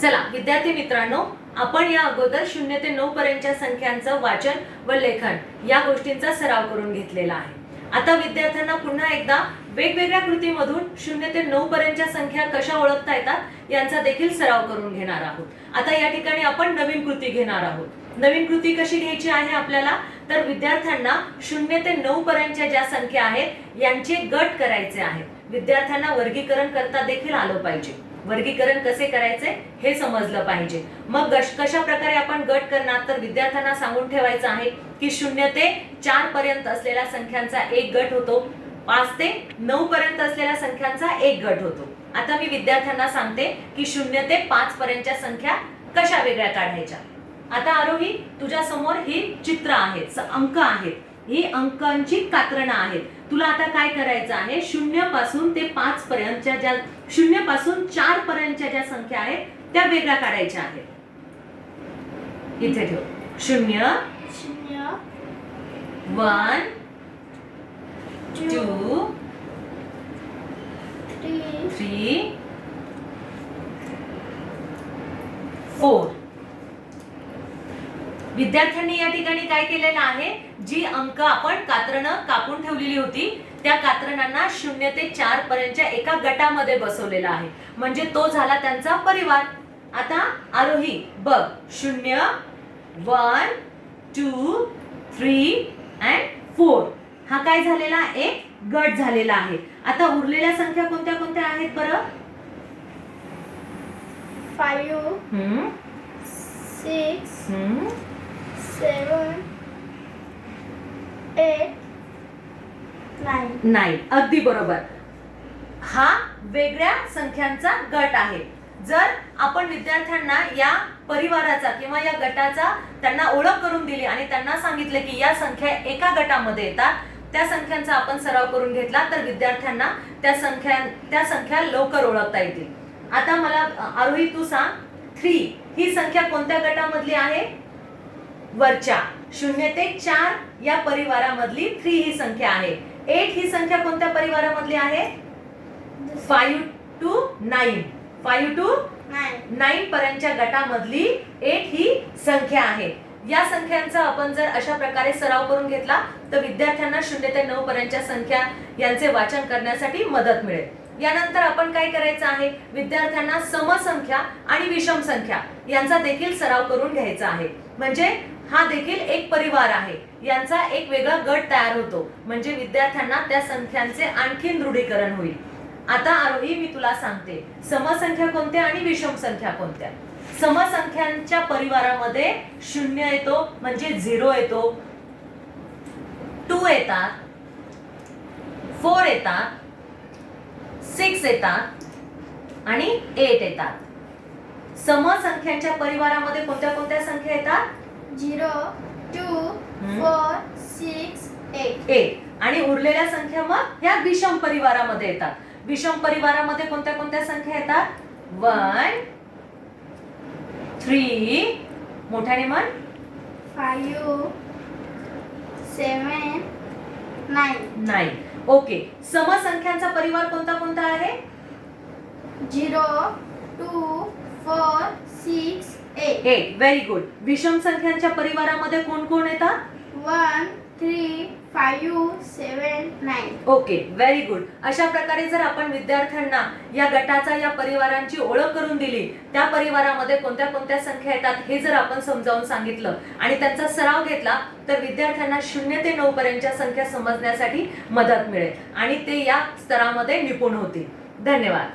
चला विद्यार्थी मित्रांनो आपण या अगोदर शून्य ते नऊ पर्यंतच्या संख्यांचं वाचन व लेखन या गोष्टींचा सराव करून घेतलेला आहे. आता विद्यार्थ्यांना पुन्हा एकदा वेगवेगळ्या कृतीमधून शून्य ते नऊ पर्यंतच्या संख्या कशा ओळखता येतात यांचा देखील सराव करून घेणार आहोत. आता या ठिकाणी आपण नवीन कृती घेणार आहोत. नवीन कृती कशी घ्यायची आहे आपल्याला? तर विद्यार्थ्यांना शून्य ते नऊ पर्यंतच्या ज्या संख्या आहेत यांचे गट करायचे आहेत. विद्यार्थ्यांना वर्गीकरण करता देखील आलं पाहिजे. वर्गीकरण कसे करायचे हे समजलं पाहिजे. मग कशा प्रकारे आपण गट करणार? तर विद्यार्थ्यांना सांगून ठेवायचं आहे की शून्य ते चार पर्यंत असलेल्या संख्यांचा एक गट होतो. पाच ते नऊ पर्यंत असलेल्या संख्यांचा एक गट होतो. आता मी विद्यार्थ्यांना सांगते की शून्य ते पाच पर्यंतच्या संख्या कशा वेगळ्या काढायच्या. आता आरोही तुझ्या समोर ही चित्र आहेत अंक आहेत. ही अंकांची कात्रणं आहेत. तुला आता काय करायचं आहे? शून्यपासून ते पाच पर्यंतच्या ज्या शून्यपासून चार पर्यंतच्या ज्या संख्या आहेत त्या वेगळ्या काढायच्या आहेत. इथे ठेव. शून्य शून्य वन टू थ्री फोर. विद्यार्थ्यांनी या ठिकाणी काय केलेलं आहे? जी अंक आपण कात्रणं कापून ठेवलेली होती त्या कात्रणांना शून्य ते चार पर्यंतच्या एका गटामध्ये बसवलेला आहे. म्हणजे तो झाला त्यांचा परिवार. आता आरोही बघ शून्य one two three and four. हा काय झालेला? एक गट झालेला आहे. आता उरलेल्या संख्या कोणत्या कोणत्या आहेत बरं? Five six hmm. Seven eight nine. नाही अगदी बरोबर. हा वेगळ्या संख्यांचा गट आहे. जर आपण विद्यार्थ्यांना या परिवाराचा किंवा या गटाचा त्यांना ओळख करून दिली आणि त्यांना सांगितले की या संख्या एका गटामध्ये येतात त्या संख्यांचा आपण सराव करून घेतला तर विद्यार्थ्यांना त्या संख्या त्या संख्या लवकर ओळखता येतील. आता मला आरोही तू सांग. थ्री ही संख्या कोणत्या गटामधली आहे? वरच्या. शून्य ते चार या परिवारामधली थ्री ही संख्या आहे. एट ही संख्या कोणत्या परिवारामधली आहे? Five two nine five two nine nine पर्यंतच्या गटामधली एट ही संख्या आहे. या संख्यांचा आपण जर अशा प्रकारे सराव करून घेतला तर विद्यार्थ्यांना शून्य ते नऊ पर्यंतच्या संख्या यांचे वाचन करण्यासाठी मदत मिळेल. यानंतर आपण काय करायचं आहे? विद्यार्थ्यांना समसंख्या आणि विषम संख्या यांचा देखील सराव करून घ्यायचा आहे. म्हणजे हा देखील एक परिवार आहे. यांचा एक वेगळा गट तयार होतो. म्हणजे विद्यार्थ्यांना त्या संख्यांचे आणखीन दृढीकरण होईल. आता आरोही मी तुला सांगते. समसंख्या कोणत्या आणि विषम संख्या कोणत्या? समसंख्यांच्या परिवारामध्ये शून्य येतो म्हणजे झिरो येतो. टू येतात. फोर येतात. सिक्स येतात आणि एट येतात. समसंख्यांच्या परिवारामध्ये कोणत्या कोणत्या संख्या येतात? Zero two. Four six eight eight आणि उरलेल्या संख्या मग ह्या विषम परिवारामध्ये येतात. विषम परिवारामध्ये कोणत्या कोणत्या संख्या येतात? वन थ्री मोठ्याने म्हण. फाईव्ह सेवन नाईन नाही ओके. समसंख्यांचा परिवार कोणता कोणता आहे? Zero two four six eight. Eight. Very good. विषम संख्यांच्या परिवारामध्ये कोण कोण येतात? One three five seven nine okay very good अशा प्रकारे जर आपण विद्यार्थ्यांना या गटाचा या परिवारांची ओळख करून दिली त्या परिवारामध्ये कोणत्या कोणत्या संख्या येतात हे जर आपण समजावून सांगितलं आणि त्यांचा सराव घेतला तर विद्यार्थ्यांना शून्य ते नऊ पर्यंतच्या संख्या समजण्यासाठी मदत मिळेल आणि ते या स्तरामध्ये निपुण होतील. धन्यवाद.